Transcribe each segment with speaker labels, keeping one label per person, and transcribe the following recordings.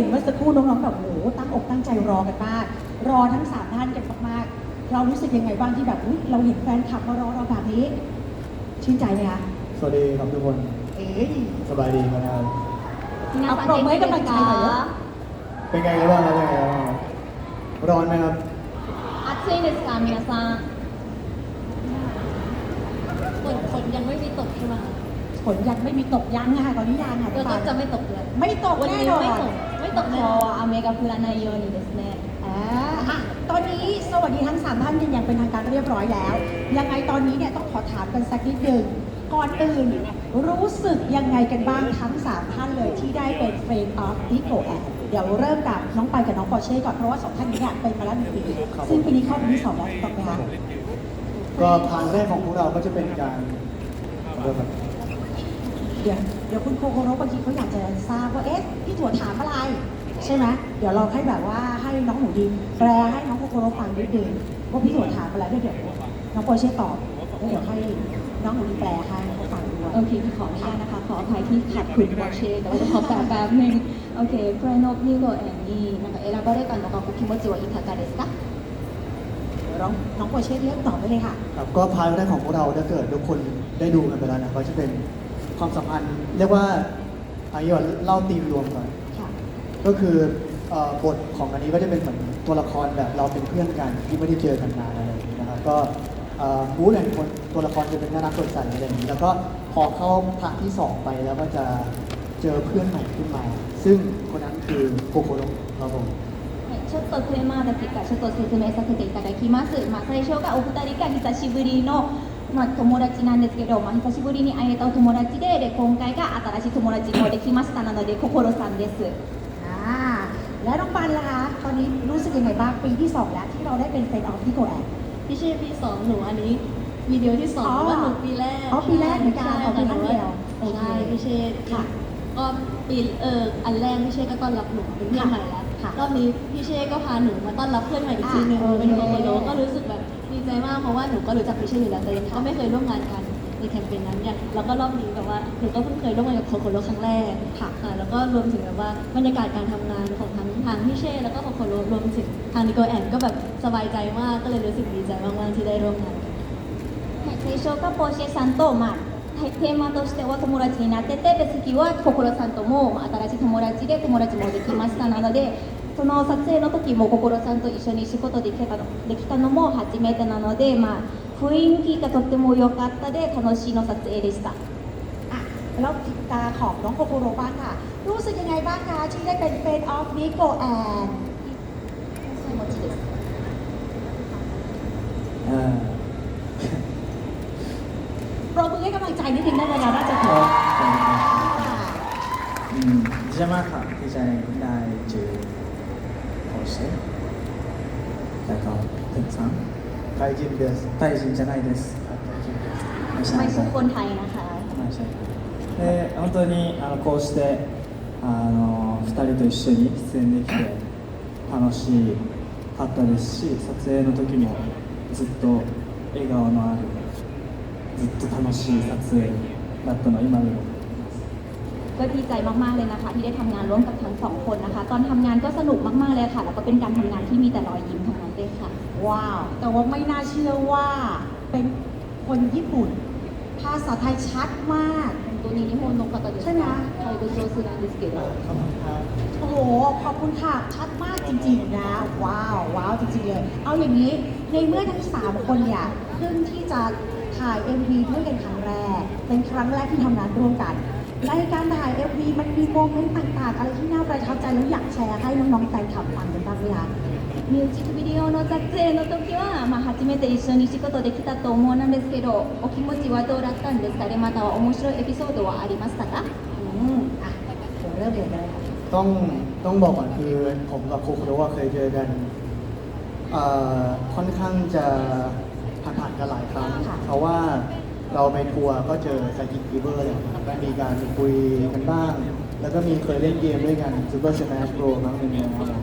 Speaker 1: เห็นเมื่อสักครู่น้องๆแบบโอ้โหตั้งอกตั้งใจรอกันมาก รอทั้งสามท่านกันมากๆ เรารู้สึกยังไงบ้างที่แบบอุ๊ยเราเห็นแฟนคลับมารอเราแบบนี้ ชื่นใจไหมคะ
Speaker 2: สวัสดีครับทุกคน
Speaker 1: เอ๊ะ
Speaker 2: สบายดีกันนะครับ
Speaker 1: เอาปรบมือให้กำลังใจหน่อยเนอะ
Speaker 2: เป็นไงกันบ้างครับเป็นไงกันบ้างครับร้อนไหมครับ
Speaker 3: 暑いですか皆さんฝนฝนยังไม่มีตกใช่ไหมคะ
Speaker 1: ฝนยังไม่มีตกยังค่ะตอนนี้ยังค่ะ
Speaker 3: แล้วก็จะไม่ตกเลย
Speaker 1: ไม่ตก
Speaker 3: วัน
Speaker 1: แน่
Speaker 3: นี้
Speaker 1: นอน
Speaker 3: ไม่ตก ไม่ตกแน่นอน雨が降らないようにですね
Speaker 1: อ่าอ่ะตอนนี้สวัสดีทั้งสามท่านกันอย่างเป็นทางการเรียบร้อยแล้ว ยังไงตอนนี้เนี่ยต้องขอถามกันสักนิดหนึ่งก่อนอื่นรู้สึกยังไงกันบ้างทั้งสามท่านเลยที่ได้เป็น Friend of d i c o Air เดี๋ยวเริ่มกับน้องไปกับน้องปอร์เช่ก่อนเพราะว่าสองท่านนี้เนี่ยเป็นมาแล้วหนึ่งปี
Speaker 2: ครับ
Speaker 1: ซึ่งปีนี้เข้าปีที่สองแล้วถูกไหมคะ
Speaker 2: ก็ทางแรกของพวกเราก็จะเป็นการขอโทษครับ
Speaker 1: เดี๋ยวเดี๋ยวคุณโคโคโรบางทีเขาอยากจะทราบว่าเอ๊ะพี่ถั่วถามอะไร ใช่ไหมเดี๋ยวเราให้แบบว่าให้น้องหนูดีแปลให้น้องโคโคโรฟังนิดนึงว่าพี่ถั่วถามอะไรแล้วเดี๋ยวน้องปอร์เช่ตอบแล้วเดี๋ยวให้น้องหนูดีแปลให้เขาฟังด้วย
Speaker 3: โอเคพี่ขออนุญาตนะคะ ขออภัยที่ขัดคุณวอเช่แต่ว่าจะขอแปลแป๊บนึงโอเค friend of Nigo and me なんか選ばれたのがお気持ちはいかがですか
Speaker 1: น้องน้องปอร์เช่เลือกตอบไปเลยค่ะ
Speaker 2: ครับก็พาร์ทแรกของพวกเราถ้าเกิดทุกคนได้ดูกันไปแล้วนะก็จะเป็น ความสัมพันธ์ เรียกว่าอันนี้ก่อนเล่าตีมรวมก่อน
Speaker 1: ค่ะ
Speaker 2: ก็คือเอ่อบทของอันนี้ก็จะเป็นเหมือนตัวละครแบบเราเป็นเพื่อนกันที่ไม่ได้เจอกันนานอะไรอย่างนี้นะครับก็มูดแอนคนตัวละครจะเป็นน่ารักสดใสอะไรอย่างนี้แล้วก็พอเข้าภาคที่สองไปแล้วก็จะเจอเพื่อนใหม่ขึ้นมา ซึ่งคนนั้นคือโคโคโร่ครับผม
Speaker 3: はいちょっとテーマだけかちょっと説明させていただきます。まあ、最初がお二人が久しぶりの、 まあ、友達なんですけど、まあ、久しぶりに会えたお友達でで今回が新しい友達もできましたなので心さんです。
Speaker 1: อ่าแล้วน้องปันล่ะคะตอนนี้รู้สึกยังไงบ้างปีที่สองแล้วที่เราได้เป็นเฟนออฟที่โกแอน
Speaker 3: พี่เช่ปีสองหนูอันนี้วิดีโอที่สอง
Speaker 1: อ๋อ
Speaker 3: ว่าหนูปีแรก
Speaker 1: อ๋อปีแรกเหมือนกัน
Speaker 3: ใช่
Speaker 1: อ๋อปีแรกเดียวโอเค
Speaker 3: ใช่พี่เช่
Speaker 1: ค่ะ
Speaker 3: ก็ปีเอออันแรกพี่เช่ก็ต้อนรับหนูเป็นเพื่อนใหม่แล้ว
Speaker 1: ค่ะ
Speaker 3: รอบนี้พี่เช่ก็พาหนูมาต้อนรับเพื่อนใหม่อีกทีหนึง
Speaker 1: อ่ะ
Speaker 3: เป็นโค
Speaker 1: โอ
Speaker 3: โค
Speaker 1: เค
Speaker 3: โรก็รู้สึกแบบดี ใจมากเพราะว่าหนูก็รู้จักพี่เช่อยู่แล้วแต่ยังก็ไม่เคยร่วมงานกันในแคมเปญนั้นเนี่ยแล้วก็รอบนี้แบบว่าหนูก็เพิ่งเคยร่วมงานกับโคโคโรครั้งแรก
Speaker 1: ค่ะ
Speaker 3: ค่ะแล้วก็รวมถึงแบบว่าบรรยากาศการทำงานของทั้งทางพี่เช่แล้วก็โคโคโรรวมถึงทางนิโกแอนก็แบบสบายใจมากก็เลยรู้สึกดีใจมากๆที่ได้ร่วมงานกัน
Speaker 4: はい、最初がポーシェさんと、まあ、テーマとしては友達になっててで次は心さんとも新しい友達で友達もできましたなので その撮影の時も心さんと一緒に仕事できたのできたのも初めてなので、まあ、雰囲気がとっても良かったで楽しいの撮影でした。
Speaker 1: อ่ะแล้วติดตาของน้องโคโคโรบ้างค่ะ รู้สึกยังไงบ้างคะที่ได้เป็นเฟนออฟนิโกแอน
Speaker 4: 気持ちです
Speaker 2: อ่า
Speaker 1: โปรมือให้กำลังใจนิดนึงได้ไหมคะน่าจะถู
Speaker 5: ก็
Speaker 1: ก
Speaker 5: อืมดีใจมากครับที่ได้ได้เจอ โอเซ่แล้วก็ถึงซ้
Speaker 2: ไทยจิมเดส ำ
Speaker 5: ไต้จริงจะないですไม่
Speaker 4: ทำ
Speaker 5: ใช่
Speaker 4: ไม
Speaker 5: ค
Speaker 4: ทุ
Speaker 5: รั
Speaker 4: ก
Speaker 5: บ
Speaker 4: คนไทยนะคะ
Speaker 5: ไม่ใช่ครับで本当にあのこうしてあの2人と一緒に出演できて楽しかったですし撮影の時もずっと笑顔のあるずっと楽しい撮影だったのを今でも
Speaker 4: ก็ดีใจมากๆเลยนะคะ ที่ได้ทำงานร่วมกับทั้งสองคนนะคะ ตอนทำงานก็สนุกมากๆเลยค่ะ แล้วก็เป็นการทำงานที่มีแต่รอยยิ้มทั้งนั้นเลยค่ะ
Speaker 1: ว้าว แต่ว่าไม่น่าเชื่อว่าเป็นคนญี่ปุ่น ภาษาไทยชัดมาก
Speaker 4: ตัวนี้นิโฮโนคาตา
Speaker 1: ใช่ไหม
Speaker 4: ไทยโกโซซึนันดิสเกต
Speaker 1: โอ้โห ขอบคุณค่ะ ชัดมากจริงๆนะ ว้าว ว้าวจริงๆเลย เอาอย่างนี้ ในเมื่อทั้ง 3 คนเนี่ยเพิ่งที่จะถ่าย MV ด้วยกันครั้งแรก เป็นครั้งแรกที่ทำงานร่วมกัน ในการถ่าย MV มันมีโมเมนต์ต่างๆ อะไรที่น่าประทับใจแล้วอยากแชร์ให้น้องๆแฟนคลับฟังกันบ้างไหมคะ
Speaker 4: ミュージックビデオの撮影の時は、まあ、初めて一緒に仕事できたと思うんですけどお気持ちはどうだったんですかねまたは面白いエピソードはありましたか
Speaker 1: อืมอ่ะเดี๋ยวเริ่มเลยเลยค่ะ
Speaker 2: ต้องต้องบอกก่อนคือผมกับโคโคโร่เคยเจอกันเอ่อค่อนข้างจะผ่านๆกันหลายครั้ง
Speaker 1: ค่ะ
Speaker 2: เพราะว่า เราไปทัวร์ก็เจอสกิทฟีเวอร์เลยก็มีการคุยกันบ้าง แล้วก็มีเคยเล่นเกมด้วยกัน Super Smash Bros ครั้งหนึ่งนะครับ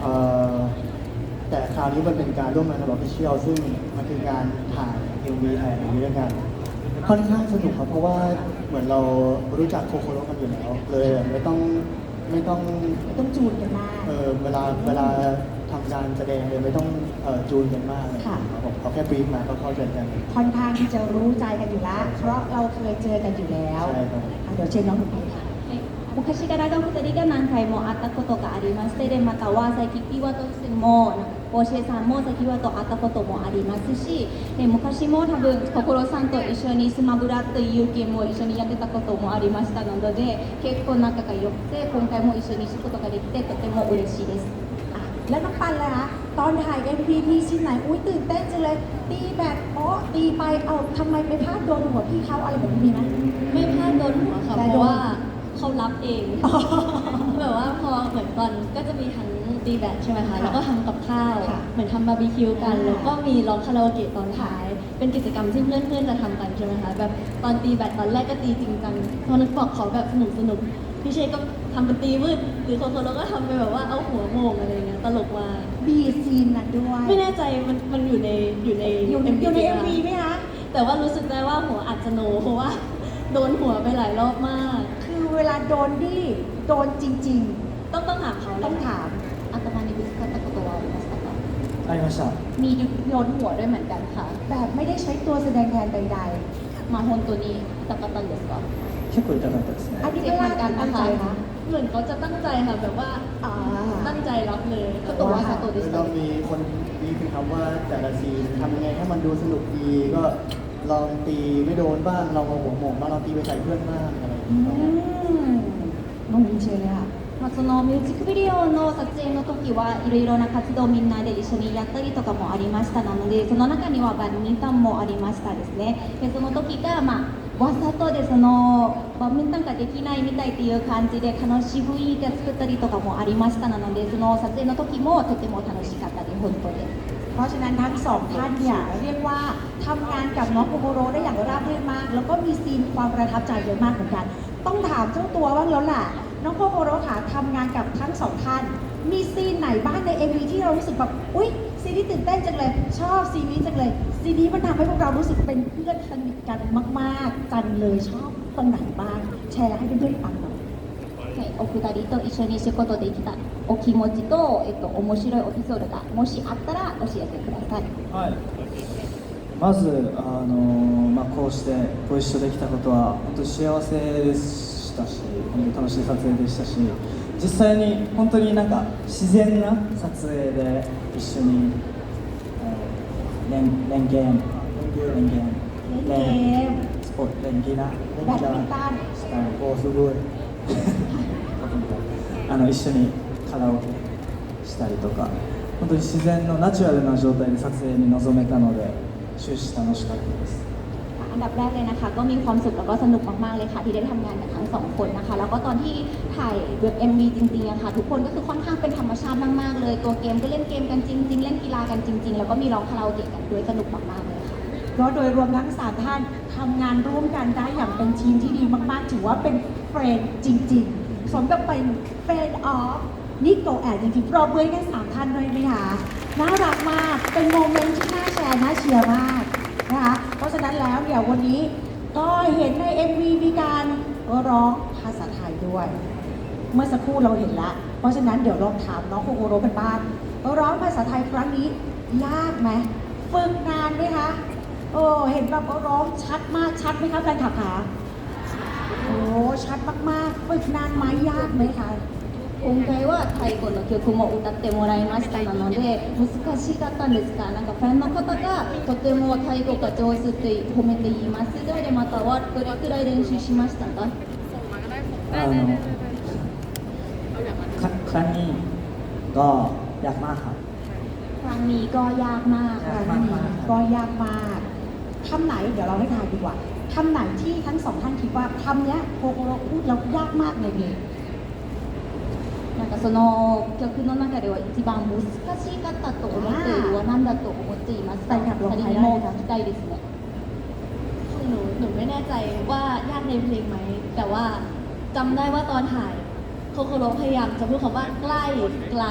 Speaker 2: เอ่อแต่คราวนี้มันเป็นการร่วมงานกับออฟฟิเชียลซึ่งมันคือการถ่ายเอ็มวีถ่ายอะไรด้วยกัน ค่อนข้างสนุกครับเพราะว่าเหมือนเรารู้จักโคโคโร่กันอยู่แล้วเลยไม่ต้องไม่ต้อง
Speaker 1: ไม่ต้องจูนกันมาก
Speaker 2: เออเวลาเวลา ทำการแสดงเลยไม่ต้องเอ่อจูนกันมากเลย
Speaker 1: ค่ะ
Speaker 2: ครับผมเขาแค่บรีฟมาก็เข้าใจกัน
Speaker 1: ค่อนข้างที่จะรู้ใจกันอยู่แล้ว เพราะเราเคยเจอกันอยู่แล้ว
Speaker 2: ใช่ครับ
Speaker 1: อ่ะเดี๋ยวเชิญน้องหนุ่มค่ะ
Speaker 4: はい昔からがお二人が何回も会ったことがありましてでまたは最近ピワとしても大重さんも先はと会ったこともありますしえ昔も多分心さんと一緒にスマブラというゲームを一緒にやってたこともありましたので結構仲が良くて今回も一緒にすることができてとても嬉しいです
Speaker 1: อ่ะ แล้วน้องปันล่ะคะตอนถ่าย MV มีซีนไหนอุ้ยตื่นเต้นจังเลย ตีแบบโป๊ะตีไปเอาทำไมไปพลาดโดนหัวพี่เขาอะไรแบบนี้มีไหม
Speaker 3: ไม่พลาดโดนหัวค่ะ
Speaker 1: แต่
Speaker 3: เพ
Speaker 1: โดน
Speaker 3: ราะว่าเขารับเองแบบว่าพอเหมือนตอนก็จะมีทั้งดีแบตใช่ไหมคะแล้วก็ทำกับข้าว
Speaker 1: ค่ะ
Speaker 3: เหมือนทำบาร์บีคิวกัน
Speaker 1: อ่า
Speaker 3: แล้วก็มีร้องคาราโอเกะตอนท้าย เป็นกิจกรรมที่เพื่อนๆจะทำกันใช่ไหมคะแบบตอนตีแบตตอนแรกก็ตีจริงจังตอนนึกบอกขอแบบสนุกสนุกๆ พี่เชยก็ทำเป็นตีมืดหรือคนคนเราก็ทำเป็นแบบว่าเอาหัวโมงอะไรเงี้ยตลกมาก
Speaker 1: มีซีนนั้นด้วย
Speaker 3: ไม่แน่ใจมันมันอยู่ในอยู่ใน
Speaker 1: อยู่ใน
Speaker 3: MV
Speaker 1: อยู่ใน
Speaker 3: ไหม
Speaker 1: MV ไหมคะ
Speaker 3: แต่ว่ารู้สึกได้ว่าหัวอาจจะโนเพราะว่า โดนหัวไปหลายรอบมาก
Speaker 1: คือเวลาโดนดิโดนจริง
Speaker 3: ต้องต้องถามเขา
Speaker 1: ๆ
Speaker 3: แล้
Speaker 1: ต้
Speaker 3: ว
Speaker 1: องถาม
Speaker 4: 頭にぶつかったことはありましたか
Speaker 5: ありました
Speaker 4: มีโยนหัวด้วยเหมือนกันค่ะ
Speaker 1: แบบไม่ได้ใช้ตัวแสดงแทนใด
Speaker 4: まあ本当に痛かったんですか
Speaker 5: 結構痛かったですね
Speaker 1: ๆ อันนี้ไม่ว่าการตั้งใจนะ
Speaker 3: เหมือนเขาจะตั้งใจค่ะแบบว่า
Speaker 1: อ่า
Speaker 3: ตั้งใจรับเลย
Speaker 4: ちょっとわざとでし
Speaker 2: เรา
Speaker 4: た
Speaker 2: มีคนมีคือคำว่าแต่ละซีนทำยังไงให้มันดูสนุกดีก็ลองตีไม่โดนบ้างลองเอาหัวหมงบ้างลองตีไปใส่เพื่อนบ้างอะไรอย่าง
Speaker 1: อื
Speaker 2: เงี้ย
Speaker 1: มน้องมินเชิญเลยค่ะ
Speaker 4: まあ、そのミュージックビデオの撮影の時はいろいろな活動をみんなで一緒にやったりとかもありましたなのでその中にはバドミントンもありましたですねでその時が、まあ、 わざとでそのバドミントンができないみたいっていう感じで楽しい雰囲気を作ったりとかもありましたなのでその撮影の時もとても楽しかったです本当に
Speaker 1: เพราะฉะนั้นทั้งสองท่านเนี่ยเรียกว่าทำงานกับน้องโกโกโรได้อย่างราบรื่นมาก แล้วก็มีซีนความประทับใจเยอะมากเหมือนกัน ต้องถามเจ้าตัวบ้างแล้วล่ะ น้องโกโกโรค่ะทำงานกับทั้งสองท่าน มีซีนไหนบ้างใน MV ที่เรารู้สึกแบบอุ๊ยซีนนี้ตื่นเต้นจังเลย ชอบซีนนี้จังเลย ซีนนี้มันทำให้พวกเรารู้สึกเป็นเพื่อนสนิทกันมาก ๆ จังเลยชอบตรงไหนบ้าง แชร์ให้เพื่อนๆฟังหน่อย
Speaker 4: はい、お二人と一緒に仕事できたお気持ちと、えっと、面白いエピソードがもしあったら教えてください。
Speaker 5: はいまず、あのまあ、こうしてご一緒できたことは本当に幸せでしたし本当に楽しい撮影でしたし実際に本当になんか自然な撮影で一緒に、 えー連連携連携
Speaker 1: 連携
Speaker 5: スポ連携な
Speaker 1: แบดมินตัน
Speaker 5: したい
Speaker 2: โอ้すごい
Speaker 5: あの一緒にカラオケしたりとか本当に自然のナチュラルな状態で撮影に臨めたので終始楽しかったです
Speaker 4: อันดับแรกเลยนะคะ ก็มีความสุขแล้วก็สนุกมากๆเลยค่ะ ที่ได้ทำงานกับทั้งสองคนนะคะ แล้วก็ตอนที่ถ่ายเว็บ MV จริงๆอะค่ะ ทุกคนก็คือค่อนข้างเป็นธรรมชาติมากๆเลย ตัวเกมก็เล่นเกมกันจริง ๆ เล่นกีฬากันจริง ๆ แล้วก็มีร้องคาราโอเกะกันด้วยสนุกมากๆเลยค่ะ
Speaker 1: เพราะโดยรวมทั้งสามท่านทำงานร่วมกันได้อย่างเป็นทีมที่ดีมากๆ ถือว่าเป็นเฟรนด์จริงๆ สมกับเป็นเฟรนด์ออฟนิโกแอดจริงๆปรบมือให้กันสามท่านด้วยไหมคะน่ารักมาก เป็นโมเมนต์ที่น่าแชร์น่าเชียร์มาก นะคะเพราะฉะนั้นแล้วเดี๋ยววันนี้ก็เห็นใน MV มีการร้องภาษาไทยด้วย เมื่อสักครู่เราเห็นแล้วเพราะฉะนั้นเดี๋ยวลองถามน้องโคโกโรกันบ้างร้องภาษาไทยครั้งนี้ยากไหมฝึกนานไหมคะโอ้เห็นแบบร้องชัดมากชัดไหมคะแฟนคลับคะโอ้ชัดมากๆฝึกนานไหมยากไหมคะ
Speaker 4: 今回はタイ語の曲も歌ってもらいましたので難しかったんですかなんかファンの方がとてもタイ語が上手って褒めていますそれでまたはどれくらい練習しましたか
Speaker 5: あのかครั้งนี้ก็ยากมากครับ
Speaker 4: ครั้งนี้ก็ยากมาก
Speaker 5: ยากมาก
Speaker 1: ก็ยากมากคำไหนเดี๋ยวเราให้ทายดีกว่าคำไหนที่ทั้งสองท่านคิดว่าคำเนี้ยโคโกโรพูดแล้วยากมากในเพลง
Speaker 4: なんかその曲の中では一番難しかったと思っているのは何だと思っていますか
Speaker 1: はいはい
Speaker 4: 二人も聞きたいですね
Speaker 3: ของหนูหนูไม่แน่ใจว่ายากในเพลงไหม แต่ว่าจำได้ว่าตอนถ่ายโคโคโรพยายามจะพูดคำว่าใกล้ไกล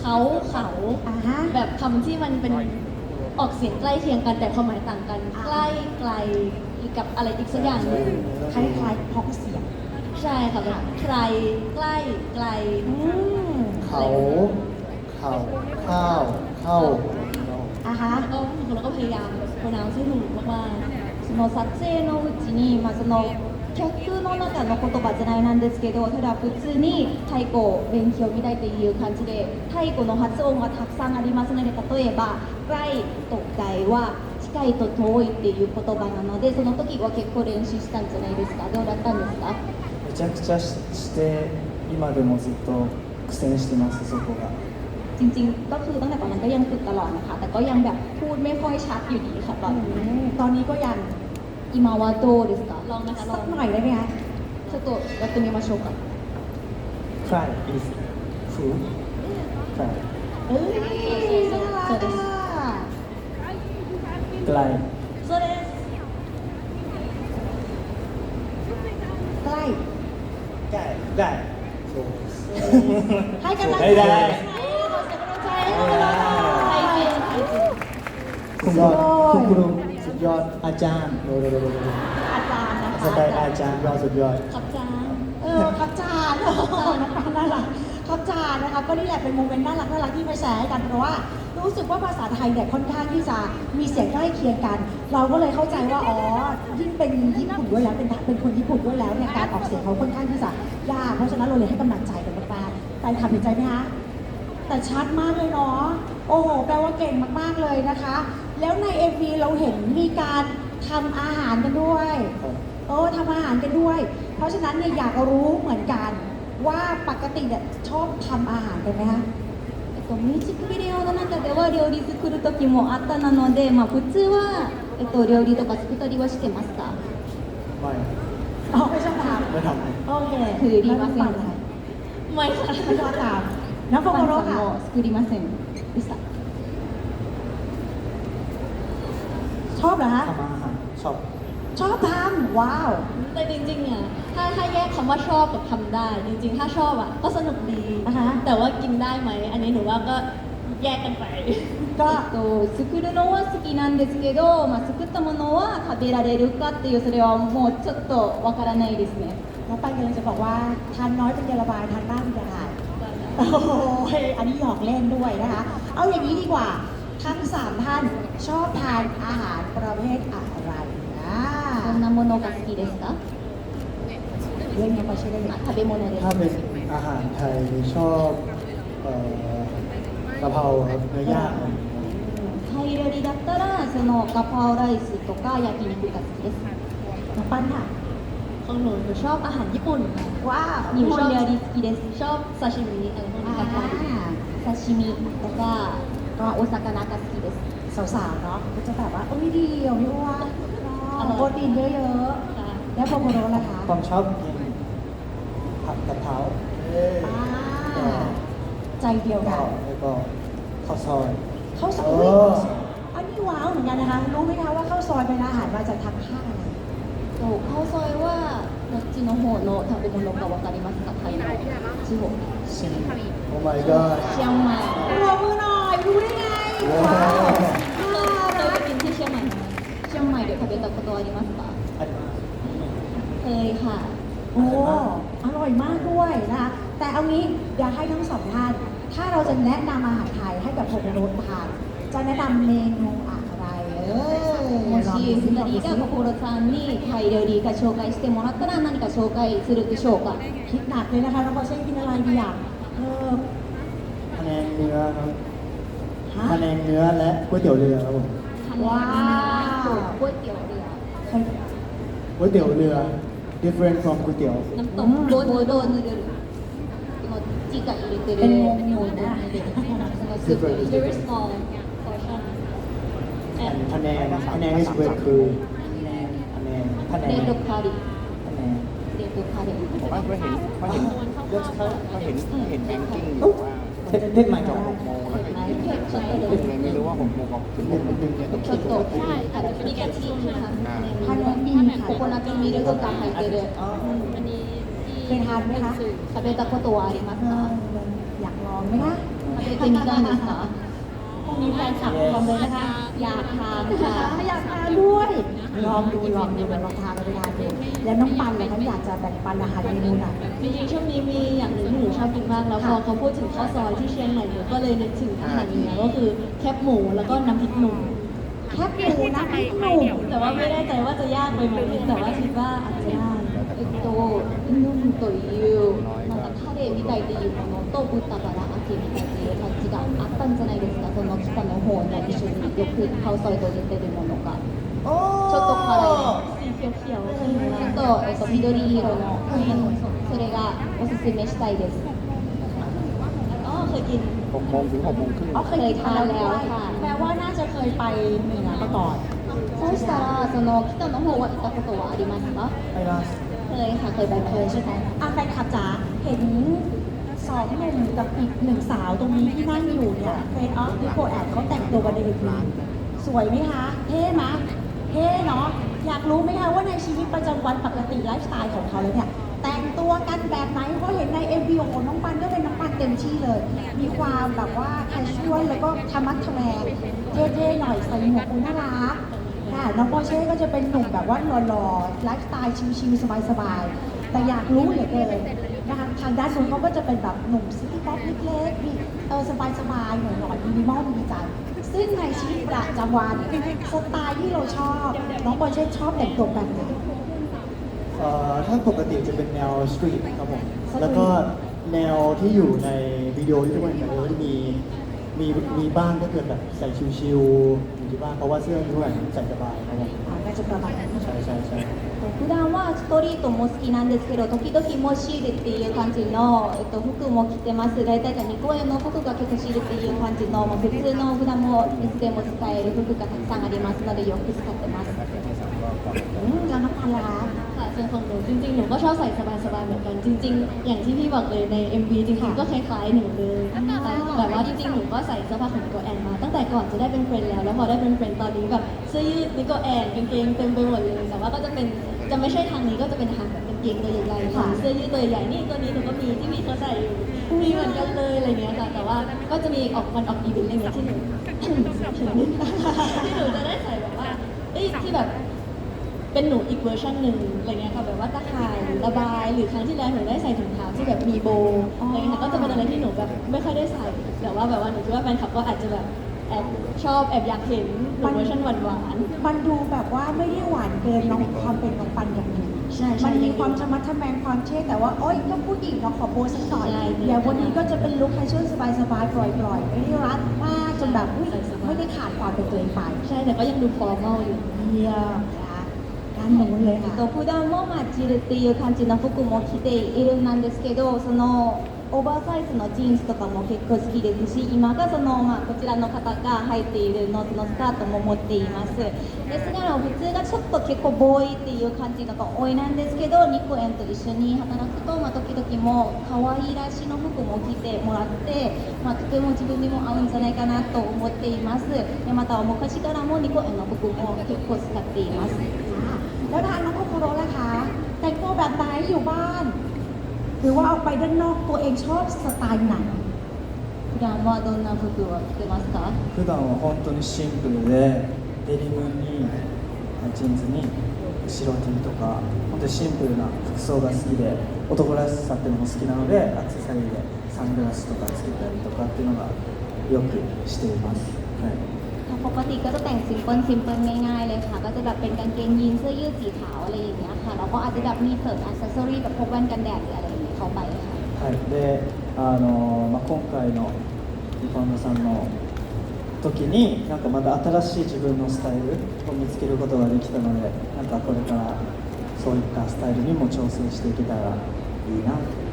Speaker 3: เขาเขา
Speaker 1: อ่าฮะ
Speaker 3: แบบคำที่มันเป็นออกเสียงใกล้เคียงกันแต่ความหมายต่างกัน
Speaker 1: อ่า
Speaker 3: ใกล้ไกลกับอะไรอีกสักอย่างหนึ่ง
Speaker 1: คล้ายๆพ้องเสียง
Speaker 3: ค ใช่ค่ะแบบไกลใกล้ไกล
Speaker 1: อืม
Speaker 2: เขาเขาข้าวเข้า
Speaker 1: อ่ะฮะ
Speaker 3: แล้วก็เราก็พยายาม pronounce ให้ถูกมาก
Speaker 4: その撮影のうちに、まあ、その客の中の言葉じゃないなんですけどただ普通に太鼓を勉強みたいという感じで太鼓の発音がたくさんありますので例えば「ใกล้」と「ไกล」は 近いと遠いっていう言葉なのでその時は結構練習したんじゃないですかどうだったんですか
Speaker 5: めちゃくちゃしして今でもずっと苦戦してますそこが
Speaker 4: จริงๆ ก็คือตั้งแต่ตอนนั้นก็ยังฝึกตลอดนะคะ แต่ก็ยังแบบพูดไม่ค่อยชัดอยู่ดีค่ะตอน
Speaker 1: อื
Speaker 4: นี้
Speaker 1: มตอนนี้ก็ยัง
Speaker 4: 今はどうですか
Speaker 3: ๆลองนะคะล
Speaker 1: สั
Speaker 3: อก ง
Speaker 1: หน่อยได้ไหมคะ
Speaker 4: ちょっとやってみましょうか
Speaker 5: Cry is food Cry
Speaker 1: เอ้ยน่ารักอ่ะ
Speaker 5: ไกล
Speaker 3: そうです
Speaker 1: ใกล้
Speaker 5: ได้ได้
Speaker 1: ให้กำลังใจ
Speaker 5: ได้ได้
Speaker 1: ให้กำลังใจให้กำลังใจ
Speaker 3: ไทยจริงไทยจริง
Speaker 2: สุดยอดคุณครูสุดยอดอาจารย์โดยโดยโดยโดย
Speaker 1: อาจารย์นะคะ
Speaker 2: สไตล์อาจารย์ยอดสุดยอด
Speaker 3: ครับจาน
Speaker 1: เออครับจานโอ้โหน้องปานน่ารัก ครับจานนะคะก็นี่แหละเป็นโมเมนต์น่ารักน่ารักที่มาแชร์ให้กันเพราะว่า รู้สึกว่าภาษาไทยเนี่ยค่อนข้างที่จะมีเสียงใกล้เคียงกัน เราก็เลยเข้าใจว่าอ๋อยิ่งเป็นญี่ปุ่นด้วยแล้วเป็นเป็นคนญี่ปุ่นด้วยแล้วเนี่ยการออกเสียงเขาค่อนข้างที่จะยากเพราะฉะนั้นเราเลยให้กำลังใจกันมากๆแต่ทำเห็นใจไหมคะแต่ชัดมากเลยเนาะโอ้โหแปลว่าเก่งมากๆเลยนะคะ แล้วใน MV เราเห็นมีการทำอาหารกันด้วย
Speaker 2: ครับ
Speaker 1: เออทำอาหารกันด้วย เพราะฉะนั้นเนี่ยอยากรู้เหมือนกัน ว่าปกติเนี่ยชอบทำอาหารกันไหมคะ
Speaker 4: えっと、ミュージックビデオの中では料理作る時もあったなので、まあ、普通は、えっと、料理とか作ったりはしてますか
Speaker 2: ไม่
Speaker 1: อ๋อไม่ชอบท
Speaker 2: ไม่ทำ ำ
Speaker 1: โอเค
Speaker 4: คือดีมาก
Speaker 1: ไฟังค่ะ
Speaker 3: ไม่ค่ะ
Speaker 1: ไม่ชอบทำน้องโฟ
Speaker 4: パン
Speaker 1: โกโร
Speaker 4: さん
Speaker 1: ค่ะ
Speaker 4: も作りませんでした
Speaker 1: ชอบเหรอคะ
Speaker 2: ทำอาหารชอบ
Speaker 1: ชอบทำ ว้าว
Speaker 3: แต่จริงๆอ่ะถ้าถ้าแยกคำว่าชอบกับทำได้ จริงๆ ถ้าชอบอ่ะก็สนุกดี
Speaker 1: นะคะ
Speaker 3: แต่ว่ากินได้ไหม อันนี้หนูว่าก็แยกกันไป
Speaker 1: ก็
Speaker 4: えっと、作るのは好きなんですけど、まあ、作ったものは食べられるかっていうそれはもうちょっとわからないですね
Speaker 1: น้องปันกำลังจะบอกว่าทานน้อยเป็นยาระบายทานมากเป็นยาถ่าย โอ้โหอันนี้หยอกเล่นด้วยนะคะ เอาอย่างนี้ดีกว่า ทั้งสามท่านชอบทานอาหารประเภทอะไรนะ
Speaker 4: ど んなものが好きですか
Speaker 1: เรื่องนี้ไปช่วยได้ไหม
Speaker 4: まあ食べ物です
Speaker 2: ถ้าเป็นอาหารไทยชอบเอ่อกะเพราครับเนื้อย่างอะไรอย่างเงี้ย
Speaker 4: タイ料理だったらそのガパオライスとか焼肉が好きです
Speaker 1: น้องปั้นค่ะ
Speaker 3: ของหนูหนูชอบอาหารญี่ปุ่นค่ะ
Speaker 1: ว้าว
Speaker 4: 日本料理好きです
Speaker 3: ชอบซาชิมิอะไรพวก
Speaker 1: อ่า
Speaker 3: นี้ค่ะ
Speaker 4: 刺身とか、まあ、お魚が好きです
Speaker 1: สาวๆเนาะก็จะแบบว่าโอ้ยดีอ่ะพี่อ้วนชอบ โปรตีนเยอะ
Speaker 3: ค่ะ
Speaker 1: ๆ แล้วโปรโมโรล่ะคะ
Speaker 2: ความชอบกินผัดกะเพราเอ้ย
Speaker 1: อ่าใจเดียวกัน
Speaker 2: แล้วก็ข้าวซอย
Speaker 1: ข้าวซอ
Speaker 2: เอย อ
Speaker 1: อันนี้ว้าวเหมือนกันนะคะ รู้ไหมคะว่าข้าวซอยเป็นอาหารมาจากทางภาคอะไร
Speaker 4: とカオソイはどっちの方の食べ物かわかりますかタイの地方
Speaker 2: ชิมโอ้ my god
Speaker 4: シアンマイ
Speaker 1: ปรบมือหน่อยรู้ได้ไง
Speaker 2: ว้าว
Speaker 4: シアンマイで食べたことはありますか
Speaker 2: อัน
Speaker 4: เคยค่ะ
Speaker 1: โอ้ อร่อยมากด้วยนะคะ แต่เอางี้อยากให้ทั้งสองท่าน ถ้าเราจะแนะนำอาหารไทยให้กับผมโรสทาน จะแนะนำเมนูอะไรเออ
Speaker 4: もし2人が心さんにタイ料理が紹介してもらったら何か紹介するでしょうか
Speaker 1: คิดหนักเลยนะคะน้องบอเช่กินอะไรดีอ่ะเออ
Speaker 2: คะแนนเนื้อครับ
Speaker 1: ฮะ
Speaker 2: คะแนนเนื้อและก๋วยเตี๋ยวเรือครับผม
Speaker 1: ว้าว
Speaker 4: ก๋วยเตี๋ยวเรือ
Speaker 2: ก๋วยเตี๋ยวเรือ different from ก๋วยเตี๋ยว
Speaker 3: น้ำตก
Speaker 4: โดนโดนเรือโดนจิกะอิ
Speaker 1: เตเอเป็นวงอยู่นะ
Speaker 3: very small portion
Speaker 2: and คะแนนคะแนน is great คือคะแนนคะแนน
Speaker 4: เดโดคาริ
Speaker 2: คะแนน
Speaker 4: เดโดคาริ
Speaker 6: ผมว่าเขาเห็นเขาเห็นเขาเห็นเห็นแบงกิ้งอยู่ว่า
Speaker 2: เล่นมาจาก
Speaker 6: หกโมงแล้ว
Speaker 4: ไป
Speaker 6: เล่นไม่รู้ว่าหกโมงกับถึงหกโมงเนี่ยต้อง
Speaker 4: คิดตัวใช่ ピカチュウの
Speaker 1: คะแนนดีค่ะ
Speaker 4: ココナッツミルクが入ってる
Speaker 3: อันนี้ที่
Speaker 1: เคยทานไหมคะ
Speaker 4: 食べたことはあります
Speaker 1: เออ
Speaker 4: か
Speaker 1: อยากลองไหมคะ
Speaker 4: 食べてみたいですか
Speaker 1: พรุ่งนี้ มีแฟนคลับคอมเมนต์นะคะ
Speaker 4: อยากทานค่ะ
Speaker 1: อยากทานด้วย ลองดูลองดูลองทานไปทานดู แล้วน้องปันเหรอคะอยากจะแบ่งปันอาหารเมนูไหน
Speaker 3: จริงๆช่วงนี้มีอย่างหนึ่งที่หนูชอบกินมากแล้วพอเขาพูดถึงข้าวซอยที่เชียงใหม่หนูก็เลยนึกถึงอาหารเหนือก็คือแคบหมูแล้วก็น้ำพริกหนุ่ม
Speaker 1: แคบหมูนะพี่หนุ่ม
Speaker 3: แต่ว่าไม่แน่ใจว่าจะยากไปไหมแต่ว่าคิดว่าอาจจะได้
Speaker 4: えっと、ヌンという、なんかタレみたいっていうものと豚バラ揚げみたいっていう感じがあったんじゃないですか、その北の方に一緒によくカオソイと出てるものが。ちょっと辛い
Speaker 3: สีเขียวๆ
Speaker 4: ちょっと、えっと、緑色の、それがおすすめしたいです。
Speaker 3: อ๋อเคยกิน
Speaker 6: หกโมงถึงหกโมงครึ่ง
Speaker 1: อ๋อเคยทานแล้วด้วย
Speaker 4: ค่ะ
Speaker 1: แปลว่าน่าจะเค ยไปเหนือมาก่อน
Speaker 4: そうしたら、その北の方は行ったことはありますか
Speaker 5: あります
Speaker 4: เคยค่ะ เคยไปเคยใช่ไหม
Speaker 1: อ่ะแฟนคลับจ๋าเห็นสองหนุ่มกับอีกหนึ่งสาวตรงนี้ที่นั่งอยู่เนี่ยเฟนออฟดิโกแอดเขาแต่งตัวกันในเอ็มวีสวยไหมคะ เท่ไหมเท่เนาะอยากรู้ไหมคะว่าในชีวิตประจำวันปกติไลฟ์สไตล์ของเขาแล้วเนี่ย แต่งตัวกันแบบไหนเพราะเห็นใน เป็นน้องปันเต็มที่เลย มีความแบบว่าแคชชวลแล้วก็ธรรมะทแมงเท่ๆหน่อยใส่หมวกโอ้น่ารักค่ะน้องปอเช่ก็จะเป็นหนุ่มแบบว่าหล่อๆไลฟ์สไตล์ชิลๆสบายๆ แต่อยากรู้เหลือเกินนะคะทางด้านนู้นเขาก็จะเป็นแบบหนุ่มซิตี้ป๊อปเล็กๆมีเออสบายๆหน่อยๆมินิมอลมีใจซึ่งในชีวิตประจำวันสไตล์ที่เราชอบ น้องปอเช่ชอบแต่งตัวแบบไหน
Speaker 2: เอ่อถ้าปกติจะเป็นแนวสตรีทครับผม
Speaker 1: สตรีท
Speaker 2: แล้วก็ แนวที่อยู่ในวิดีโอที่ทุกคนเห็นก็จะมีมีมีบ้างถ้าเกิดแบบใส่ชิวๆอยู่ที่บ้านเพราะว่าเสื้อทุกคนใส่สบายครับผม
Speaker 1: อ่าน่าจะประมาณนั้น
Speaker 2: ใช่ใช่ใช่
Speaker 4: 普段はストリートも好きなんですけど時々モシールっていう感じの、えっと、服も着てます大体2公演の服が結構シールっていう感じの、まあ、普通の普段もいつでも使える服がたくさんありますので洋服使ってます
Speaker 1: อืมแล้วน้องปันล่ะ คะ
Speaker 3: ค่ะส่วนของหนูจริงๆ หนูก็ชอบใส่สบายๆเหมือนกันจริง ๆ อย่างที่พี่บอกเลยใน MV จริงๆก็คล้ายๆหนูเลยแต่แบบว่าจริงๆ หนูก็ใส่เสื้อผ้าของนิโกแอนมา ตั้งแต่ก่อนจะได้เป็นเฟรนด์แล้ว แล้วพอได้เป็นเฟรนด์ตอนนี้แบบเสื้อยืดนิโกแอนกางเกงเต็มไปหมดเลย แต่ว่าก็จะเป็นจะไม่ใช่ทางนี้ก็จะเป็นทางแบบกางเกงตัวใหญ่ๆค่ะเสื้อยืดตัวใหญ่ๆนี่ตัวนี้หนูก็มีที่มีเขาใส่อยู่มีเหมือนกันเลยอะไรเงี้ยค่ะแต่ว่าก็จะมีออกวันออกอีเวนต์อะไรเงี้ยที่หนูที่หนูจะได้ใส่แบบว่าเอ้ยที่แบบ เป็นหนูอีกเวอร์ชันหนึ่งอะไรเงี้ยค่ะแบบว่าตะข่ายระบายหรือครั้งที่แล้วหนูได้ใส่ถุงเท้าที่แบบมีโบว์อะไรเงี้ยค่ะก็จะเป็นอะไรที่หนูแบบไม่ค่อยได้ใส่แต่ว่าแบบว่าหนูคิดว่าแฟนคลับก็อาจจะแบบแอบชอบแอบอยากเห็นหนูเวอร์ชันหวานหวาน
Speaker 1: มันดูแบบว่าไม่ได้หวานเกินน้องความเป็นน้องปันอย่างนี้
Speaker 3: ใช่ใช่
Speaker 1: มันมีความธรรมะทแมงความเท่แต่ว่าโอ๊ยก็ผู้หญิงเราขอโบสักหน่อย
Speaker 3: ใช่
Speaker 1: เดี๋ยววันนี้ก็จะเป็นลุคแคชชวลสบายๆปล่อยๆไม่ได้รัดมากจนแบบอุ๊ยไม่ได้ขาดความเป็นตัวเองไป
Speaker 3: ใช่แต่ก็ยังดูฟอร์มอลอยู่
Speaker 1: เยี่ยม
Speaker 4: と、普段もマチルっていう感じの服も着ているなんですけどそのオーバーサイズのジーンズとかも結構好きですし今がその、まあ、こちらの方が入っているノーズのスタートも持っています。ですが普通がちょっと結構ボーイっていう感じのが多いなんですけどニコエンと一緒に働くと、まあ、時々も可愛らしの服も着てもらって、まあ、とても自分にも合うんじゃないかなと思っています。でまた昔からもニコエンの服も結構使っています。
Speaker 1: แล้วทางน้องโคโคโรล่ะคะ แต่งตัวแบบไหนอยู่บ้าน หรือว่าออกไปด้านนอกตัวเองชอบสไตล์ไหน
Speaker 4: 普段はどんな服を着てますか
Speaker 5: 普段は本当にシンプルでデニムにジーンズに白 T とか本当にシンプルな服装が好きで男らしさっていうのも好きなのでアクセサリーでサングラスとかつけたりとかっていうのがよくしています、はい
Speaker 4: ปกติก็จะแต่งซิมเปิลซิมเปิลง่ายๆเลยค่ะ ก็จะแบบเป็นกางเกงยีนเสื้อยืดสีขาวอะไรอย่างเงี้ยค่ะ แล้วก็อาจจะแบบมีเสริมอัซเซอรี่แบบพกแว่นกันแดดหรืออะไรอย่างเงี้ยเข้าไปค่ะ
Speaker 5: はいであのまあ、今回のリファームさんの時になんかまた新しい自分のスタイルを見つけることができたのでなんかこれからそういったスタイルにも挑戦していけたらいいなと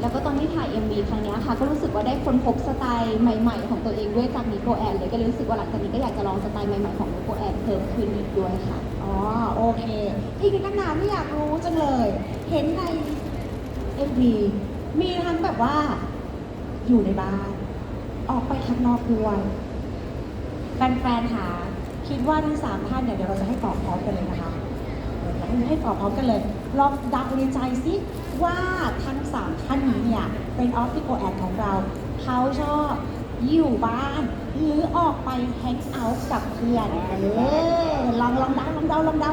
Speaker 4: แล้วก็ตอนที่ถ่าย MV ครั้งนี้ค่ะ ก็รู้สึกว่าได้ค้นพบสไตล์ใหม่ ๆ ของตัวเองด้วยจากนิโกแอนเลยก็เลยรู้สึกว่าหลังจากนี้ก็อยากจะลองสไตล์ใหม่ๆของนิโกแอนเพิ่มขึ้นอีกด้วยค่ะ
Speaker 1: อ๋อ โอเค อีกหนึ่งคำถามที่อยากรู้จังเลย เห็นใน MV มีทั้งแบบว่า อยู่ในบ้าน ออกไปข้างนอกด้วยแฟนๆหาคิดว่าทั้งสามท่านเนี่ยเดี๋ยวเราจะให้ตอบพร้อมกันเลยนะคะให้ตอบพร้อมกันเลย ลองดักในใจซิว่าทั้งสามท่านนี้เนี่ยเป็นออฟฟิโกแอดของเราเขาชอบ อยู่บ้าน หรือออกไปแฮงเอาท์กับเพื่อนเออลองลองเดาลองเดาลองเดา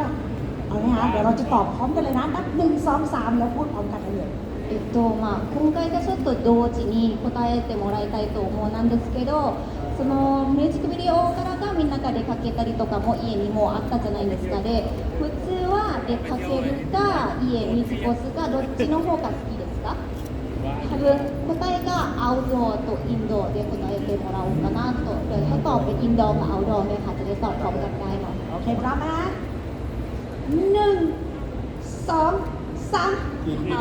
Speaker 1: เอาไหมคะเดี๋ยวเราจะตอบพร้อมกันเลยนะนับหนึ่งสองสามแล้วพูดพร้อมกันเลย
Speaker 4: えっとまあ、今回がちょっと同時に答えてもらいたいと思うなんですけどそのミュージックビデオからが みんなが出かけたりとかも家にもあったじゃないですかで普通は出かけるか家に過ごすかどっちの方が好きですか多分答えがアウトドアとインドアで答えてもらおうかなとเดี๋ยวถ้าตอบเป็นอินดอร์กับเอาท์ดอร์เนี่ยค่ะจะได้ตอบพร้อมกันได้เนาะ
Speaker 1: โอเคพร้อมนะหนึ่งสองสาม
Speaker 2: อินโด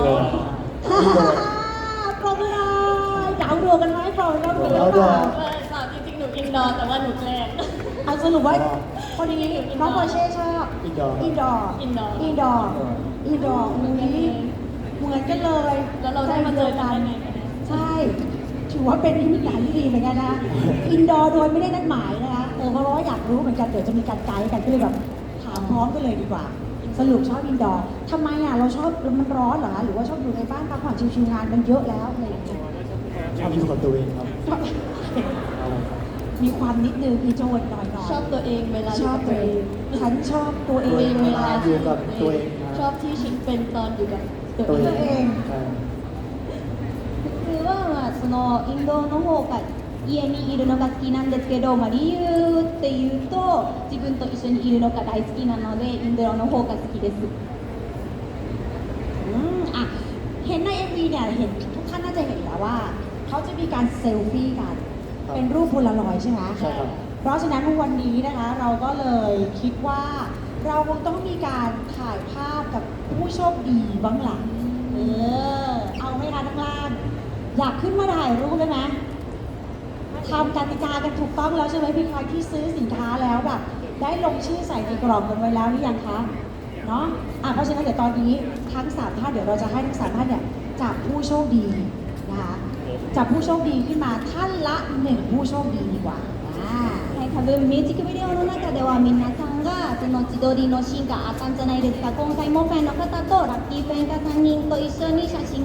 Speaker 1: ฮ่าฮ่าฮ่าปรบมือหน่อยเดาดวงกันไหมปรบมือหน่อย
Speaker 2: เอาดอก
Speaker 3: ค่ะจริงๆ หนูอินดอร์แต่ว่าหนูแกล้ง
Speaker 1: เอาสรุปว่าคนนี้น้องโปรเช่ชอบ
Speaker 2: อินดอร์
Speaker 1: อินดอร์
Speaker 3: อินดอร์
Speaker 1: อินดอร์อินดอร์อุ้ยเหมือนกันเลย
Speaker 3: แล้วเราได้มาเจอกันได้ไงคะเนี่ย
Speaker 1: ใช่ ถือว่าเป็นนิมิตหมายที่ดีเหมือนกันนะ อินดอร์โดยไม่ได้นัดหมายนะคะเออเพราะว่าอยากรู้เหมือนกันเดี๋ยวจะมีการไกด์กันก็เลยแบบถามพร้อมกันเลยดีกว่า สรุปชอบอินดอร์ทำไมอะเราชอบมันร้อนเหรอคะหรือว่าชอบอยู่ในบ้านพักผ่อนชิวๆงานมันเยอะแล้วอะไรอย่างเงี้ย
Speaker 2: ชอบอยู่กับตัวเองครับ
Speaker 1: ชอบ
Speaker 2: อะไรครับ
Speaker 1: มีความนิดนึงมีโจทย์หน่อยๆ
Speaker 3: ชอบตัวเองเวลา
Speaker 1: ชอบตัวเอง ฉันชอบตัวเอ
Speaker 2: ตัวเอง
Speaker 1: ง
Speaker 2: เวลาอยู่กับตัวเองนะ
Speaker 3: ชอบที่ชินเป็นตอนอยู่กับตัว
Speaker 2: ตัว
Speaker 3: เอ
Speaker 2: เอง
Speaker 3: ง
Speaker 2: ใช่
Speaker 4: 普通はまあそのインドの方が家にいるのが好きなんですけど、まあ、理由っていうと自分と一緒にいるのが大好きなのでインドの方が好きです
Speaker 1: อืมอ่ะ เห็นใน MV เนี่ยเห็นทุกท่านน่าจะเห็นแล้วว่า เขาจะมีการเซลฟี่กัน เป็นรูปโพลารอยด์ใช่ไหม
Speaker 2: ใช่ครับ
Speaker 1: เพราะฉะนั้นวันนี้นะคะเราก็เลยคิดว่าเราคงต้องมีการถ่ายภาพกับผู้โชคดีบ้างหลังเออเอาไหมคะทั้งล่าง อยากขึ้นมาถ่ายรูปเลยไหมทำกติกากันถูกต้องแล้วใช่ไหมพี่ใครที่ซื้อสินค้าแล้วแบบได้ลงชื่อใส่ในกล่องกันไว้แล้วหรือยังคะเนาะอะเพราะฉะนั้นเดี๋ยวตอนนี้ทั้งสามท่านเดี๋ยวเราจะให้ทั้งสามท่านเนี่ยจับผู้โชคดีนะคะจับผู้โชคดีขึ้นมาท่านละหนึ่งผู้โชคดีดีกว่าอ่า、
Speaker 4: 多分ミュージックビデオの中では皆さんがその自撮りのシーンがあったんじゃないですか。今回もファンの方とラッキーフェンが3人と一緒に写真